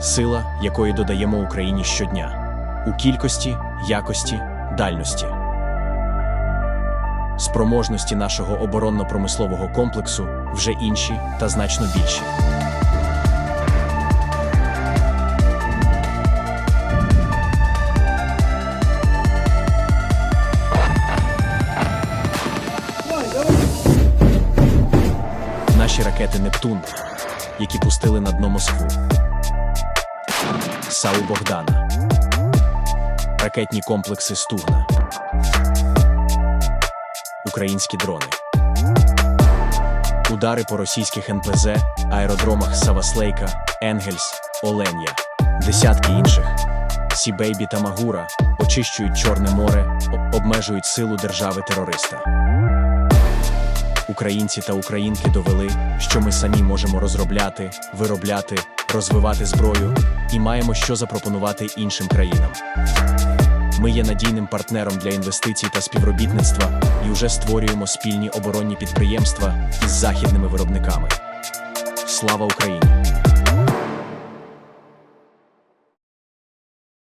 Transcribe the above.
сила, якої додаємо Україні щодня у кількості, якості, дальності. Спроможності нашого оборонно-промислового комплексу вже інші та значно більші. Наші ракети Нептун, які пустили на дно Москву. САУ Богдана. Ракетні комплекси Стугна. Українські дрони. Удари по російських НПЗ, аеродромах Саваслейка, Енгельс, Оленя, десятки інших. Сібейбі та Магура очищують Чорне море, обмежують силу держави-терориста. Українці та українки довели, що ми самі можемо розробляти, виробляти, розвивати зброю і маємо що запропонувати іншим країнам. Ми є надійним партнером для інвестицій та співробітництва і вже створюємо спільні оборонні підприємства із західними виробниками. Слава Україні!